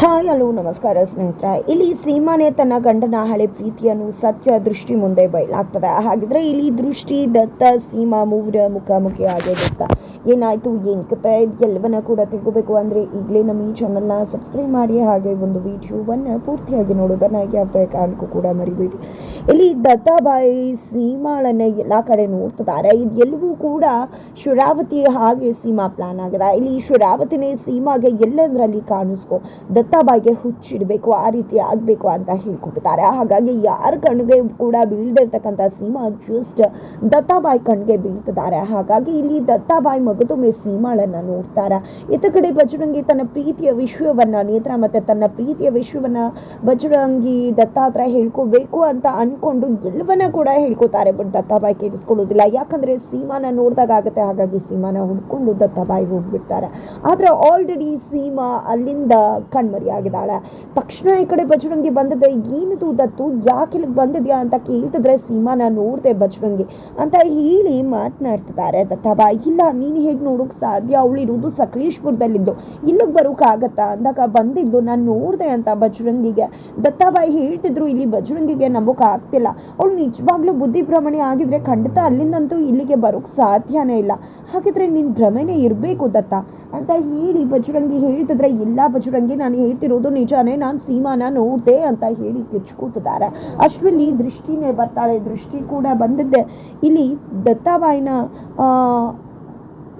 Hi hello, ನಮಸ್ಕಾರ ಸ್ನೇಹಿತರೆ. ಇಲ್ಲಿ ಸೀಮಾನೆ ತನ್ನ ಗಂಡನ ಹಳೆ ಪ್ರೀತಿಯನ್ನು ಸತ್ಯ ದೃಷ್ಟಿ ಮುಂದೆ ಬಯಲಾಗ್ತದೆ. ಹಾಗಿದ್ರೆ ಇಲ್ಲಿ ದೃಷ್ಟಿ, ದತ್ತ, ಸೀಮಾ ಮೂವರ ಮುಖಾಮುಖಿ ಆಗೇ ದತ್ತ ಏನಾಯ್ತು, ಏನ್ ಕತೆ? ಎಲ್ಲವನ್ನ ಕೂಡ ತಿಳ್ಕೋಬೇಕು ಅಂದ್ರೆ ಈಗಲೇ ನಮ್ಮ ಈ ಚಾನಲ್ನ ಸಬ್ಸ್ಕ್ರೈಬ್ ಮಾಡಿ, ಹಾಗೆ ಒಂದು ವಿಡಿಯೋವನ್ನು ಪೂರ್ತಿಯಾಗಿ ನೋಡೋದನ್ನ ಯಾವುದೇ ಕಾರಣಕ್ಕೂ ಕೂಡ ಮರಿಬೇಡಿ. ಇಲ್ಲಿ ದತ್ತಾಬಾಯಿ ಸೀಮಾಳನ್ನ ಎಲ್ಲ ಕಡೆ ನೋಡ್ತಿದ್ದಾರೆ. ಇದೆಲ್ಲವೂ ಕೂಡ ಶುರಾವತಿ ಹಾಗೆ ಸೀಮಾ ಪ್ಲಾನ್ ಆಗಿದೆ. ಇಲ್ಲಿ ಶುರಾವತಿನೇ ಸೀಮಾಗೆ ಎಲ್ಲದರಲ್ಲಿ ಕಾಣಿಸ್ಕೊ ದತ್ತಾಬಾಯಿಗೆ ಹುಚ್ಚಿಡಬೇಕು ಆ ರೀತಿ ಆಗಬೇಕು ಅಂತ ಹೇಳ್ಕೊಟ್ಟಿದ್ದಾರೆ. ಹಾಗಾಗಿ ಯಾರ ಕಣ್ಣಿಗೆ ಕೂಡ ಬೀಳ್ದಿರ್ತಕ್ಕಂಥ ಸೀಮಾ ಜಸ್ಟ್ ದತ್ತಾಬಾಯಿ ಕಣ್ಣಿಗೆ ಬೀಳ್ತಿದ್ದಾರೆ. ಹಾಗಾಗಿ ಇಲ್ಲಿ ದತ್ತಾಬಾಯಿ ಮಗದೊಮ್ಮೆ ಸೀಮಾಳನ್ನು ನೋಡ್ತಾರೆ. ಇತ್ತ ಕಡೆ ಬಜರಂಗಿ ತನ್ನ ಪ್ರೀತಿಯ ವಿಷಯವನ್ನು ನೇತ್ರ ಮತ್ತು ತನ್ನ ಪ್ರೀತಿಯ ವಿಷಯವನ್ನು ಬಜರಂಗಿ ದತ್ತ ಹತ್ರ ಹೇಳ್ಕೋಬೇಕು ಅಂತ ಅಂದ್ಕೊಂಡು ಎಲ್ಲವನ್ನ ಕೂಡ ಹೇಳ್ಕೊತಾರೆ ಬಟ್ ದತ್ತಾಬಾಯಿ ಕೇಳಿಸ್ಕೊಳ್ಳೋದಿಲ್ಲ. ಯಾಕಂದರೆ ಸೀಮಾನ ನೋಡಿದಾಗ ಆಗುತ್ತೆ, ಹಾಗಾಗಿ ಸೀಮಾನ ಹುಡ್ಕೊಂಡು ದತ್ತಾಬಾಯಿ ಹೋಗ್ಬಿಡ್ತಾರೆ. ಆದ್ರೆ ಆಲ್ರೆಡಿ ಸೀಮಾ ಅಲ್ಲಿಂದ ಕಣ್ಮರಿಯಾಗಿದ್ದಾಳೆ ತಕ್ಷಣ ಈ ಕಡೆ ಬಜರಂಗಿ ಬಂದಿದೆ. ಏನಿದು ದತ್ತು? ಯಾಕೆ ಇಲ್ಲಿಗೆ ಬಂದಿದ್ಯಾ ಅಂತ ಕೇಳ್ತಿದ್ರೆ ಸೀಮಾನ ನೋಡಿದೆ ಬಜರಂಗಿ ಅಂತ ಹೇಳಿ ಮಾತನಾಡ್ತಿದ್ದಾರೆ ದತ್ತಾಬಾಯಿ. ಇಲ್ಲ, ನೀನು ಹೇಗೆ ನೋಡೋಕೆ ಸಾಧ್ಯ? ಅವಳಿರೋದು ಸಕಲೇಶ್ಪುರದಲ್ಲಿದ್ದು. ಇಲ್ಲಿಗೆ ಬರೋಕ್ಕಾಗತ್ತಾ ಅಂದಾಗ ಬಂದಿದ್ದು, ನಾನು ನೋಡಿದೆ ಅಂತ ಬಜರಂಗಿಗೆ ದತ್ತಾಬಾಯಿ ಹೇಳ್ತಿದ್ರು, ಇಲ್ಲಿ ಬಜರಂಗಿಗೆ ನಂಬೋಕ್ಕಾಗ್ತಿಲ್ಲ ಅವಳು ನಿಜವಾಗ್ಲೂ ಬುದ್ಧಿ ಭ್ರಮಣೆ ಆಗಿದ್ರೆ ಖಂಡಿತ ಅಲ್ಲಿಂದಂತೂ ಇಲ್ಲಿಗೆ ಬರೋಕ್ ಸಾಧ್ಯನೇ ಇಲ್ಲ. ಹಾಗಿದ್ರೆ ನಿನ್ನ ಭ್ರಮೆನೇ ಇರಬೇಕು ದತ್ತ. ಅಂತ ಹೇಳಿ ಬಜರಂಗಿ ಹೇಳ್ತಿದ್ರೆ ಇಲ್ಲ ಬಜರಂಗಿ, ನಾನು ಹೇಳ್ತಿರೋದು ನಿಜಾನೇ ನಾನು ಸೀಮಾನ ನೋಡಿದೆ ಅಂತ ಹೇಳಿ ಕಿಚ್ಕೋತಿದ್ದಾರೆ ಅಷ್ಟರಲ್ಲಿ ದೃಷ್ಟಿನೇ ಬರ್ತಾಳೆ, ದೃಷ್ಟಿ ಕೂಡ ಬಂದಿದ್ದೆ. ಇಲ್ಲಿ ದತ್ತಾಬಾಯಿನ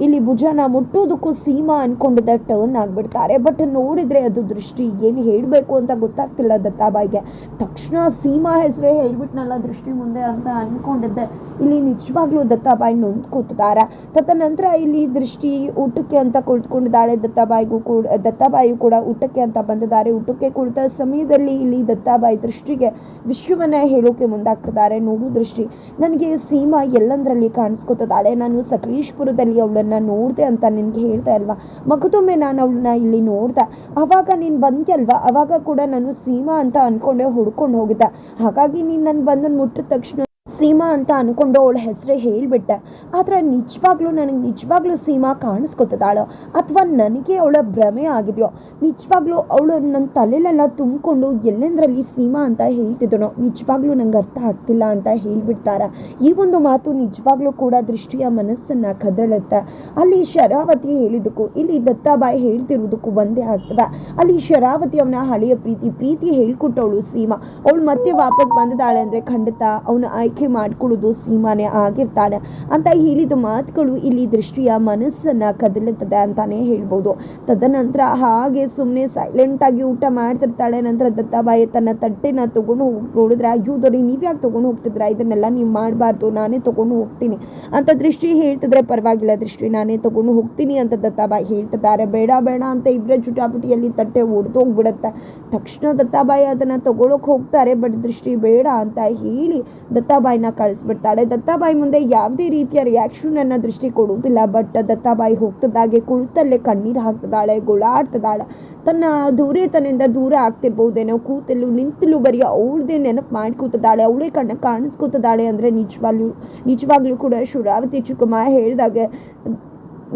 ಇಲ್ಲಿ ಭುಜನ ಮುಟ್ಟೋದಕ್ಕೂ ಸೀಮಾ ಅನ್ಕೊಂಡಿದ್ದ ಟರ್ನ್ ಆಗಿಬಿಡ್ತಾರೆ. ಬಟ್ ನೋಡಿದ್ರೆ ಅದು ದೃಷ್ಟಿ ಏನು ಹೇಳಬೇಕು ಅಂತ ಗೊತ್ತಾಗ್ತಿಲ್ಲ ದತ್ತಾಬಾಯಿಗೆ. ತಕ್ಷಣ ಸೀಮಾ ಹೆಸರೇ ಹೇಳ್ಬಿಟ್ನಲ್ಲ ದೃಷ್ಟಿ ಮುಂದೆ ಅಂತ ಅನ್ಕೊಂಡಿದ್ದೆ. ಇಲ್ಲಿ ನಿಜವಾಗ್ಲೂ ದತ್ತಾಬಾಯಿ ನೊಂದ್ಕೋತಿದ್ದಾರೆ. ತದನಂತರ ಇಲ್ಲಿ ದೃಷ್ಟಿ ಊಟಕ್ಕೆ ಅಂತ ಕುಳಿತುಕೊಂಡಿದ್ದಾಳೆ. ದತ್ತಾಬಾಯಿಗೂ ಕೂಡ, ದತ್ತಾಬಾಯಿ ಕೂಡ ಊಟಕ್ಕೆ ಅಂತ ಬಂದಿದ್ದಾರೆ. ಊಟಕ್ಕೆ ಕುಳಿತ ಸಮಯದಲ್ಲಿ ಇಲ್ಲಿ ದತ್ತಾಬಾಯಿ ದೃಷ್ಟಿಗೆ ವಿಶ್ವವನ್ನೇ ಹೇಳೋಕೆ ಮುಂದಾಗ್ತಿದ್ದಾರೆ. ನೋಡು ದೃಷ್ಟಿ, ನನಗೆ ಸೀಮಾ ಎಲ್ಲಂದ್ರಲ್ಲಿ ಕಾಣಿಸ್ಕೊತಿದ್ದಾಳೆ. ನಾನು ಸಕಲೇಶ್ಪುರದಲ್ಲಿ ಅವಳನ್ನ ನೋಡಿದೆ ಅಂತ ನಿನ್ಗೆ ಹೇಳ್ತಾ ಅಲ್ವಾ ಮಗದೊಮ್ಮೆ ನಾನು ಅವಳನ್ನ ಇಲ್ಲಿ ನೋಡ್ದೆ. ಅವಾಗ ನೀನು ಬಂದ್ಯಲ್ವಾ? ಅವಾಗ ಕೂಡ ನಾನು ಸೀಮಾ ಅಂತ ಅನ್ಕೊಂಡೆ, ಹುಡ್ಕೊಂಡು ಹೋಗಿದ್ದೆ. ಹಾಗಾಗಿ ನೀನು ನನ್ನ ಬಂದು ಮುಟ್ಟಿದ ತಕ್ಷಣ ಸೀಮಾ ಅಂತ ಅನ್ಕೊಂಡು ಅವಳ ಹೆಸರೇ ಹೇಳ್ಬಿಟ್ಟೆ. ಆದರೆ ನಿಜವಾಗ್ಲೂ ನನಗೆ ನಿಜವಾಗ್ಲೂ ಸೀಮಾ ಕಾಣಿಸ್ಕೊತಿದ್ದಾಳು ಅಥವಾ ನನಗೆ ಅವಳ ಭ್ರಮೆ ಆಗಿದೆಯೋ? ನಿಜವಾಗ್ಲೂ ಅವಳು ನನ್ನ ತಲೆಲೆಲ್ಲ ತುಂಬಿಕೊಂಡು ಎಲ್ಲೆಂದರಲ್ಲಿ ಸೀಮಾ ಅಂತ ಹೇಳ್ತಿದ್ದನೋ? ನಿಜವಾಗ್ಲೂ ನಂಗೆ ಅರ್ಥ ಆಗ್ತಿಲ್ಲ ಅಂತ ಹೇಳ್ಬಿಡ್ತಾರೆ. ಈ ಒಂದು ಮಾತು ನಿಜವಾಗ್ಲೂ ಕೂಡ ದೃಷ್ಟಿಯ ಮನಸ್ಸನ್ನು ಕದಳುತ್ತೆ. ಅಲ್ಲಿ ಶರಾವತಿ ಹೇಳಿದ್ದಕ್ಕೂ, ಇಲ್ಲಿ ದತ್ತಾಬಾಯಿ ಹೇಳ್ತಿರೋದಕ್ಕೂ ಒಂದೇ ಆಗ್ತದೆ. ಅಲ್ಲಿ ಶರಾವತಿ ಅವನ ಹಳೆಯ ಪ್ರೀತಿ ಪ್ರೀತಿ ಹೇಳ್ಕೊಟ್ಟವಳು ಸೀಮಾ. ಅವಳು ಮತ್ತೆ ವಾಪಸ್ ಬಂದಿದ್ದಾಳೆ ಅಂದರೆ ಖಂಡಿತ ಅವನ ಆಯ್ಕೆ ಮಾಡ್ಕೊಳ್ಳೋದು ಸೀಮಾನೇ ಆಗಿರ್ತಾಳೆ ಅಂತ ಹೇಳಿದ ಮಾತುಗಳು ಇಲ್ಲಿ ದೃಷ್ಟಿಯ ಮನಸ್ಸನ್ನ ಕದಲುತ್ತದೆ ಅಂತಾನೆ ಹೇಳ್ಬೋದು. ತದನಂತರ ಹಾಗೆ ಸುಮ್ಮನೆ ಸೈಲೆಂಟ್ ಆಗಿ ಊಟ ಮಾಡ್ತಿರ್ತಾಳೆ. ನಂತರ ದತ್ತಾಬಾಯಿ ತನ್ನ ತಟ್ಟೆನ ತಗೊಂಡು ಹೋಗಿ, ನೋಡಿದ್ರೆ ಅಯ್ಯೋ, ದೊರೆ, ನೀವ್ಯಾಕೆ ತಗೊಂಡು ಹೋಗ್ತಿದ್ರ? ಇದನ್ನೆಲ್ಲ ನೀವು ಮಾಡಬಾರ್ದು, ನಾನೇ ತಗೊಂಡು ಹೋಗ್ತೀನಿ ಅಂತ ದೃಷ್ಟಿ ಹೇಳ್ತಿದ್ರೆ ಪರವಾಗಿಲ್ಲ ದೃಷ್ಟಿ. ನಾನೇ ತಗೊಂಡು ಹೋಗ್ತೀನಿ ಅಂತ ದತ್ತಾಬಾಯಿ ಹೇಳ್ತಿದ್ದಾರೆ. ಬೇಡ ಬೇಡ ಅಂತ ಇಬ್ಬರ ಜುಟಾಪುಟಿಯಲ್ಲಿ ತಟ್ಟೆ ಒಡೆದು ಹೋಗ್ಬಿಡುತ್ತೆ. ತಕ್ಷಣ ದತ್ತಾಬಾಯಿ ಅದನ್ನ ತಗೊಳಕ್ ಹೋಗ್ತಾರೆ, ಬಟ್ ದೃಷ್ಟಿ ಬೇಡ ಅಂತ ಹೇಳಿ ದತ್ತಾಬಾಯಿನ ಕಳಿಸ್ಬಿಡ್ತಾಳೆ. ದತ್ತಾಬಾಯಿ ಮುಂದೆ ಯಾವುದೇ ರೀತಿಯ ರಿಯಾಕ್ಷನ್ ಅನ್ನ ದೃಷ್ಟಿ ಕೊಡುವುದಿಲ್ಲ ಬಟ್ ದತ್ತಾಬಾಯಿ ಹೋಗ್ತದಾಗೆ ಕುಳಿತಲ್ಲೇ ಕಣ್ಣೀರು ಹಾಕ್ತದಾಳೆ, ಗೋಳಾಡ್ತದಾಳೆ. ತನ್ನ ದೂರೇತನಿಂದ ದೂರ ಆಗ್ತಿರ್ಬೋದೇನೋ ಕೂತಲ್ಲೂ ನಿಂತಲು ಬರೀ ಅವಳದೇ ನೆನಪು ಮಾಡ್ಕೋತದಾಳೆ, ಅವಳೇ ಕಣ್ಣ ಕಾಣಿಸ್ಕೋತದಾಳೆ ಅಂದರೆ ನಿಜವಾಗ್ಲೂ ನಿಜವಾಗ್ಲೂ ಕೂಡ ಶುರಾವತಿ ಚಿಕ್ಕಮ್ಮ ಹೇಳಿದಾಗೆ,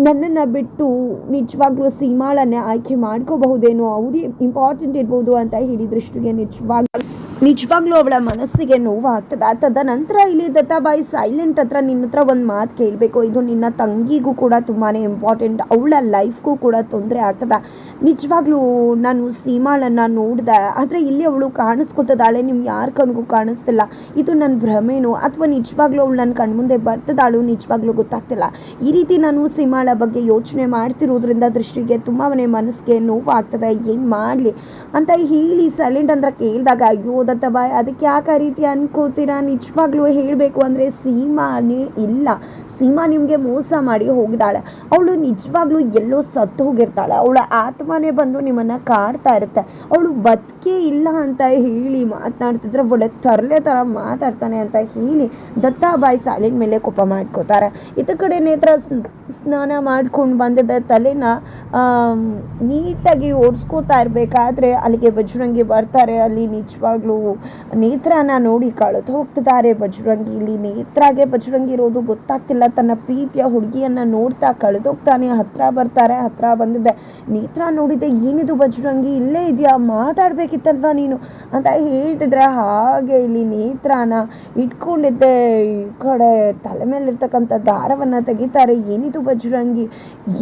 ನನ್ನನ್ನು ಬಿಟ್ಟು ನಿಜವಾಗ್ಲೂ ಸೀಮಾಳನ್ನೇ ಆಯ್ಕೆ ಮಾಡ್ಕೋಬಹುದೇನೋ ಅವರೇ ಇಂಪಾರ್ಟೆಂಟ್ ಇರ್ಬೋದು ಅಂತ ಹೇಳಿ ದೃಷ್ಟಿಗೆ ನಿಜವಾಗ್ ನಿಜವಾಗ್ಲೂ ಅವಳ ಮನಸ್ಸಿಗೆ ನೋವಾಗ್ತದೆ. ತದನಂತರ ಇಲ್ಲಿ ದತ್ತಾಬಾಯಿ ಸೈಲೆಂಟ್ ಹತ್ರ ನಿನ್ನ ಹತ್ರ ಒಂದು ಮಾತು ಕೇಳಬೇಕು. ಇದು ನಿನ್ನ ತಂಗಿಗೂ ಕೂಡ ತುಂಬಾ ಇಂಪಾರ್ಟೆಂಟ್ ಅವಳ ಲೈಫ್ಗೂ ಕೂಡ ತೊಂದರೆ ಆಗ್ತದೆ. ನಿಜವಾಗ್ಲೂ ನಾನು ಸೀಮಾಳನ್ನು ನೋಡಿದೆ. ಆದರೆ ಇಲ್ಲಿ ಅವಳು ಕಾಣಿಸ್ಕೊತದಾಳೆ. ನಿಮ್ಗೆ ಯಾರ ಕಣ್ಗೂ ಕಾಣಿಸ್ತಿಲ್ಲ. ಇದು ನನ್ನ ಭ್ರಮೆನೋ? ಅಥವಾ ನಿಜವಾಗ್ಲೂ ಅವಳು ನನ್ನ ಕಣ್ಮುಂದೆ ಬರ್ತದಾಳು ನಿಜವಾಗ್ಲೂ ಗೊತ್ತಾಗ್ತಿಲ್ಲ. ಈ ರೀತಿ ನಾನು ಸೀಮಾಳ ಬಗ್ಗೆ ಯೋಚನೆ ಮಾಡ್ತಿರೋದ್ರಿಂದ ದೃಷ್ಟಿಗೆ ತುಂಬಾ ಮನಸ್ಸಿಗೆ ನೋವು ಆಗ್ತದೆ ಏನು ಮಾಡಲಿ? ಅಂತ ಹೇಳಿ ಸೈಲೆಂಟ್ ಅಂದ್ರೆ ಕೇಳಿದಾಗ, ಅಯ್ಯೋ ದತ್ತಬಾಯ್ ಅದಕ್ಕೆ ಯಾಕೆ ಆ ರೀತಿ ಅನ್ಕೋತೀರಾ? ನಿಜವಾಗ್ಲೂ ಹೇಳಬೇಕು ಅಂದರೆ ಸೀಮಾನೇ ಇಲ್ಲ. ಸೀಮಾ ನಿಮಗೆ ಮೋಸ ಮಾಡಿ ಹೋಗಿದ್ದಾಳೆ. ಅವಳು ನಿಜವಾಗ್ಲೂ ಎಲ್ಲೋ ಸತ್ತು ಹೋಗಿರ್ತಾಳೆ. ಅವಳ ಆತ್ಮನೇ ಬಂದು ನಿಮ್ಮನ್ನು ಕಾಡ್ತಾ ಇರುತ್ತೆ. ಅವಳು ಬದುಕೇ ಇಲ್ಲ ಅಂತ ಹೇಳಿ ಮಾತನಾಡ್ತಿದ್ರೆ ಒಳ್ಳೆ ತರಲೆ ಥರ ಮಾತಾಡ್ತಾನೆ ಅಂತ ಹೇಳಿ ದತ್ತಾಬಾಯಿ ಸಾಲಿನ ಮೇಲೆ ಕೋಪ ಮಾಡ್ಕೋತಾರೆ. ಇದ್ರ ಕಡೆ ನೇತ್ರ ಸ್ನಾನ ಮಾಡ್ಕೊಂಡು ಬಂದಿದ್ದ ತಲೆನ ನೀಟಾಗಿ ಓಡಿಸ್ಕೋತಾ ಇರಬೇಕಾದ್ರೆ ಅಲ್ಲಿಗೆ ಬಜರಂಗಿ ಬರ್ತಾರೆ. ಅಲ್ಲಿ ನಿಜವಾಗ್ಲೂ ನೇತ್ರನ ನೋಡಿ ಕಳೆದು ಹೋಗ್ತಿದ್ದಾರೆ. ಬಜರಂಗಿ ಇಲ್ಲಿ ನೇತ್ರಾಗೆ ಬಜರಂಗಿ ಇರೋದು ಗೊತ್ತಾಗ್ತಿಲ್ಲ. ತನ್ನ ಪ್ರೀತಿಯ ಹುಡುಗಿಯನ್ನ ನೋಡ್ತಾ ಕಳೆದೋಗ್ತಾನೆ ಹತ್ರ ಬರ್ತಾರೆ, ಹತ್ರ ಬಂದಿದ್ದೆ ನೇತ್ರ ನೋಡಿದೆ, ಏನಿದು ಬಜರಂಗಿ? ಇಲ್ಲೇ ಇದೆಯಾ? ಮಾತಾಡ್ಬೇಕಿತ್ತಲ್ವಾ ನೀನು? ಅಂತ ಹೇಳ್ತಿದ್ರೆ ಹಾಗೆ ಇಲ್ಲಿ ನೇತ್ರನ ಇಟ್ಕೊಂಡಿದ್ದೆ. ಈ ಕಡೆ ತಲೆ ಮೇಲೆ ಇರ್ತಕ್ಕಂಥ ದಾರವನ್ನ ತೆಗಿತಾರೆ. ಏನಿದು ಬಜರಂಗಿ?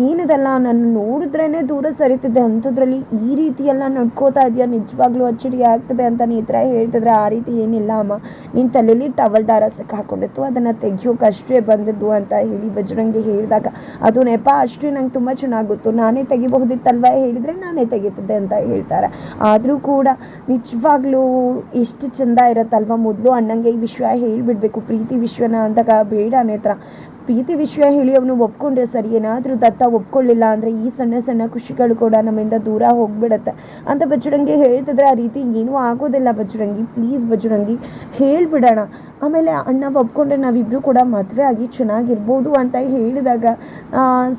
ಏನಿದೆಲ್ಲ? ನನ್ನ ನೋಡಿದ್ರೇನೆ ದೂರ ಸರಿತಿದ್ದೆ ಅಂಥದ್ರಲ್ಲಿ ಈ ರೀತಿಯೆಲ್ಲ ನಡ್ಕೋತಾ ಇದೆಯಾ? ನಿಜವಾಗ್ಲೂ ಅಚ್ಚರಿ ಆಗ್ತದೆ ಅಂತ ನೇತ್ರ ಹೇಳ್ತಿದ್ರೆ ಆ ರೀತಿ ಏನಿಲ್ಲ ಅಮ್ಮ. ನಿನ್ನ ತಲೆಯಲ್ಲಿ ಟವಲ್ ದಾರ ಸಿಕ್ಕಾಕೊಂಡಿತ್ತು ಅದನ್ನು ತೆಗಿಯೋಕೆ ಅಷ್ಟೇ ಬಂದಿದ್ದು ಅಂತ ಹೇಳಿ ಬಜರಂಗಿ ಹೇಳಿದಾಗ, ಅದು ನೆಪ, ಅಷ್ಟೇ ನಂಗೆ ತುಂಬ ಚೆನ್ನಾಗಿ ನಾನೇ ತೆಗಿಬಹುದಿತ್ತಲ್ವ? ಹೇಳಿದರೆ, ನಾನೇ ತೆಗಿತಿದ್ದೆ ಅಂತ ಹೇಳ್ತಾರೆ. ಆದರೂ ಕೂಡ ನಿಜವಾಗ್ಲೂ ಎಷ್ಟು ಚಂದ ಇರತ್ತಲ್ವ? ಮೊದಲು ಅಣ್ಣಂಗೆ ಈ ವಿಶ್ವ ಹೇಳಿಬಿಡ್ಬೇಕು. ಪ್ರೀತಿ ವಿಶ್ವನ ಅಂದಾಗ ಬೇಡ ನೇತ್ರ ಪ್ರೀತಿ ವಿಷಯ ಹೇಳಿ ಅವನು ಒಪ್ಕೊಂಡ್ರೆ ಸರಿ, ಏನಾದರೂ ದತ್ತ ಒಪ್ಕೊಳ್ಳಿಲ್ಲ ಅಂದರೆ ಈ ಸಣ್ಣ ಸಣ್ಣ ಖುಷಿಗಳು ಕೂಡ ನಮ್ಮಿಂದ ದೂರ ಹೋಗ್ಬಿಡತ್ತೆ. ಅಂತ ಬಜರಂಗಿ ಹೇಳ್ತಿದ್ರೆ ಆ ರೀತಿ ಏನೂ ಆಗೋದಿಲ್ಲ ಬಜರಂಗಿ ಪ್ಲೀಸ್ ಬಜರಂಗಿ ಹೇಳ್ಬಿಡೋಣ. ಆಮೇಲೆ ಅಣ್ಣ ಒಪ್ಕೊಂಡ್ರೆ ನಾವಿಬ್ಬರು ಕೂಡ ಮದುವೆ ಆಗಿ ಚೆನ್ನಾಗಿರ್ಬೋದು ಅಂತ ಹೇಳಿದಾಗ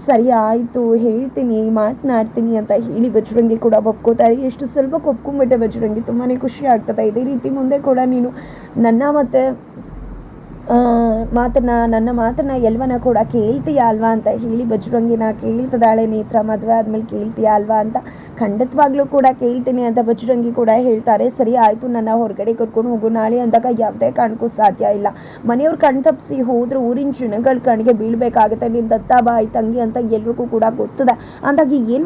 ಸರಿ ಆಯಿತು, ಹೇಳ್ತೀನಿ, ಮಾತನಾಡ್ತೀನಿ ಅಂತ ಹೇಳಿ ಬಜರಂಗಿ ಕೂಡ ಒಪ್ಕೋತಾರೆ. ಎಷ್ಟು ಸ್ವಲ್ಪ ಒಪ್ಕೊಂಬಿಟ್ಟೆ ಬಜರಂಗಿ ತುಂಬಾ ಖುಷಿ ಆಗ್ತದೆ. ಇದೇ ರೀತಿ ಮುಂದೆ ಕೂಡ ನೀನು ನನ್ನ ಮತ್ತು ಮಾತನ್ನ, ನನ್ನ ಮಾತನ್ನ ಎಲ್ವನ ಕೂಡ ಕೇಳ್ತೀಯ ಅಲ್ವಾ ಅಂತ ಹೇಳಿ ಬಜರಂಗಿನ ಕೇಳ್ತದಾಳೆ ನೇತ್ರ, ಮದುವೆ ಆದ್ಮೇಲೆ ಕೇಳ್ತೀಯಾ ಅಲ್ವಾ ಅಂತ ಖಂಡಿತವಾಗ್ಲೂ ಕೂಡ ಕೇಳ್ತೀನಿ ಅಂತ ಬಜರಂಗಿ ಕೂಡ ಹೇಳ್ತಾರೆ, ಸರಿ ಆಯಿತು, ನನ್ನ ಹೊರಗಡೆ ಕರ್ಕೊಂಡು ಹೋಗು, ನಾಳೆ ಅಂದಾಗ ಯಾವುದೇ ಕಾಣಕ್ಕೂ ಸಾಧ್ಯ ಇಲ್ಲ. ಮನೆಯವ್ರು ಕಣ್ ತಪ್ಪಿಸಿ ಹೋದ್ರೆ ಊರಿನ ಜನಗಳ ಕಣ್ಣಿಗೆ ಬೀಳ್ಬೇಕಾಗುತ್ತೆ, ನೀನು ದತ್ತ ಬಾಯಿ, ತಂಗಿ ಅಂತ ಎಲ್ರಿಗೂ ಕೂಡ ಗೊತ್ತದೆ. ಅಂದಾಗ ಏನು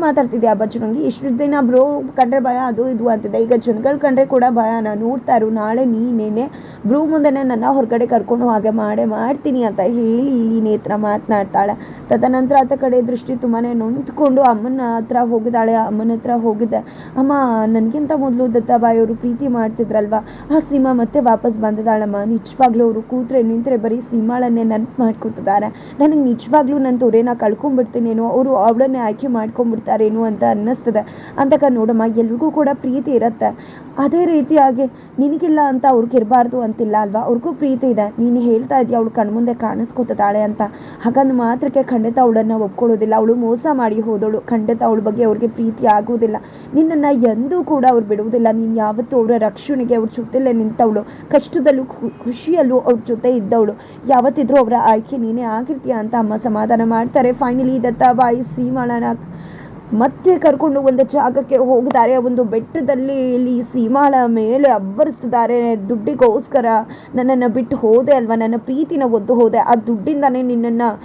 ಆ ಬಜರಂಗಿ? ಇಷ್ಟು ದಿನ ಬ್ರೋ ಕಂಡ್ರೆ ಭಯ, ಅದು ಇದು ಅಂತಿದೆ. ಈಗ ಜನಗಳು ಕಂಡ್ರೆ ಕೂಡ ಭಯ ನಾನು ನೋಡ್ತಾ ಇರು, ನಾಳೆ ನೀನೇನೆ ಬ್ರೂ ಮುಂದೆ ನನ್ನ ಹೊರಗಡೆ ಕರ್ಕೊಂಡು ಹಾಗೆ ಮಾಡೇ ಮಾಡ್ತೀನಿ ಅಂತ ಹೇಳಿ ಇಲ್ಲಿ ನೇತ್ರ ಮಾತನಾಡ್ತಾಳೆ. ತದನಂತರ ಆತ ಕಡೆ ದೃಷ್ಟಿ ತುಂಬಾ ನೊಂದ್ಕೊಂಡು ಅಮ್ಮನ ಹತ್ರ ಹೋಗಿದ್ದಾಳೆ. ಅಮ್ಮನ ಹತ್ರ ಹೋಗಿದ್ದೆ. ಅಮ್ಮ, ನನಗಿಂತ ಮೊದಲು ದತ್ತಾಬಾಯಿಯವರು ಪ್ರೀತಿ ಮಾಡ್ತಿದ್ರಲ್ವಾ? ಆ ಸೀಮಾ ಮತ್ತೆ ವಾಪಸ್ ಬಂದಿದ್ದಾಳಮ್ಮ ನಿಜವಾಗ್ಲೂ ಅವರು ಕೂತ್ರೆ ನಿಂತರೆ ಬರೀ ಸೀಮಾಳನ್ನೇ ನೆನಪು ಮಾಡ್ಕೊತಿದ್ದಾರೆ. ನನಗೆ ನಿಜವಾಗ್ಲೂ ನನ್ನ ತೊರೆನ ಕಳ್ಕೊಂಡ್ಬಿಡ್ತೀನೇನೋ ಅವರು ಅವಳನ್ನೇ ಆಯ್ಕೆ ಮಾಡ್ಕೊಂಡ್ಬಿಡ್ತಾರೇನೋ ಅಂತ ಅನ್ನಿಸ್ತದೆ. ಅಂತಕ ನೋಡಮ್ಮ, ಎಲ್ರಿಗೂ ಕೂಡ ಪ್ರೀತಿ ಇರುತ್ತೆ. ಅದೇ ರೀತಿಯಾಗಿ ನಿನಗಿಲ್ಲ ಅಂತ ಅವ್ರಿಗೆ ಇರಬಾರ್ದು ಅಂತಿಲ್ಲ ಅಲ್ವಾ? ಅವ್ರಿಗೂ ಪ್ರೀತಿ ಇದೆ. ನೀನು ಹೇಳ್ತಾ ಇದೆಯಾ, ಅವಳು ಕಣ್ಮುಂದೆ ಕಾಣಿಸ್ಕೊತಿದ್ದಾಳೆ ಅಂತ. ಹಾಗಂದು ಮಾತ್ರಕ್ಕೆ ಖಂಡಿತ ಅವಳನ್ನು ಒಪ್ಕೊಳ್ಳೋದಿಲ್ಲ. ಅವಳು ಮೋಸ ಮಾಡಿ ಹೋದವಳು ಖಂಡಿತ ಅವಳ ಬಗ್ಗೆ ಅವ್ರಿಗೆ ಪ್ರೀತಿ ಆಗೋದಿಲ್ಲ ನಿನ್ನನ್ನು ಎಂದೂ ಕೂಡ ಅವ್ರು ಬಿಡುವುದಿಲ್ಲ. ನೀನು ಯಾವತ್ತೂ ಅವರ ರಕ್ಷಣೆಗೆ ಅವ್ರ ಜೊತೆಲೇ ನಿಂತವಳು. ಕಷ್ಟದಲ್ಲೂ ಖುಷಿಯಲ್ಲೂ ಅವ್ರ ಜೊತೆ ಇದ್ದವಳು. ಯಾವತ್ತಿದ್ರೂ ಅವರ ಆಯ್ಕೆ ನೀನೇ ಆಗಿರ್ತೀಯ ಅಂತ ಅಮ್ಮ ಸಮಾಧಾನ ಮಾಡ್ತಾರೆ. ಫೈನಲಿ ದತ್ತ ಬಾಯಿ ಸೀಮಾಳನ ಮತ್ತೆ ಕರ್ಕೊಂಡು ಒಂದು ಜಾಗಕ್ಕೆ ಹೋಗಿದ್ದಾರೆ. ಒಂದು ಬೆಟ್ಟದಲ್ಲಿ ಇಲ್ಲಿ ಸೀಮಾಳ ಮೇಲೆ ಅಬ್ಬರಿಸ್ತಿದ್ದಾರೆ. ದುಡ್ಡಿಗೋಸ್ಕರ ನನ್ನನ್ನು ಬಿಟ್ಟು ಹೋದೆ ಅಲ್ವಾ? ನನ್ನ ಪ್ರೀತಿನ ಒದ್ದು ಹೋದೆ. ಆ ದುಡ್ಡಿಂದಾನೇ ನಿನ್ನನ್ನು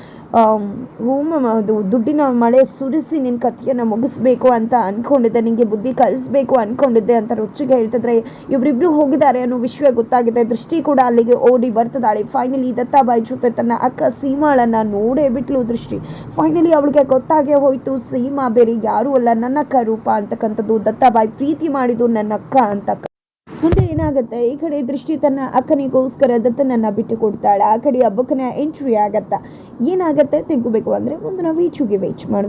ಹೋಮ ದುಡ್ಡಿನ ಮಳೆ ಸುರಿಸಿ ನಿನ್ನ ಕಥೆಯನ್ನು ಮುಗಿಸ್ಬೇಕು ಅಂತ ಅಂದ್ಕೊಂಡಿದ್ದೆ ನಿನಗೆ ಬುದ್ಧಿ ಕಲಿಸ್ಬೇಕು ಅಂದ್ಕೊಂಡಿದ್ದೆ ಅಂತ ರುಚಿಗೆ ಹೇಳ್ತಿದ್ರೆ ಇವರಿಬ್ಬರು ಹೋಗಿದ್ದಾರೆ ಅನ್ನೋ ವಿಷಯ ಗೊತ್ತಾಗಿದೆ. ದೃಷ್ಟಿ ಕೂಡ ಅಲ್ಲಿಗೆ ಓಡಿ ಬರ್ತದಾಳೆ ಫೈನಲಿ ದತ್ತಾಬಾಯಿ ಜೊತೆ ತನ್ನ ಅಕ್ಕ ಸೀಮಾಳನ್ನು ನೋಡೇ ಬಿಟ್ಲು ದೃಷ್ಟಿ. ಫೈನಲಿ ಅವಳಿಗೆ ಗೊತ್ತಾಗೇ ಹೋಯಿತು, ಸೀಮಾ ಬೇರೆ ಯಾರೂ ಅಲ್ಲ, ನನ್ನ ಅಕ್ಕ ರೂಪ ಅಂತಕ್ಕಂಥದ್ದು ದತ್ತಾಬಾಯಿ ಪ್ರೀತಿ ಮಾಡಿದ್ದು ನನ್ನ ಅಕ್ಕ ಅಂತ ಮುಂದೆ ಏನಾಗುತ್ತೆ? ಈ ಕಡೆ ದೃಷ್ಟಿ ತನ್ನ ಅಕ್ಕನಿಗೋಸ್ಕರ ದತ್ತನನ್ನ ಬಿಟ್ಟು ಕೊಡ್ತಾಳೆ. ಆ ಕಡೆ ಹಬ್ಬಕ್ಕನ ಎಂಟ್ರಿ ಆಗತ್ತ? ಏನಾಗತ್ತೆ ತಿಳ್ಕೊಬೇಕು ಅಂದ್ರೆ ಮುಂದೆ ನಾವು ಈಚುಗೆ ವೇಚ್ ಮಾಡು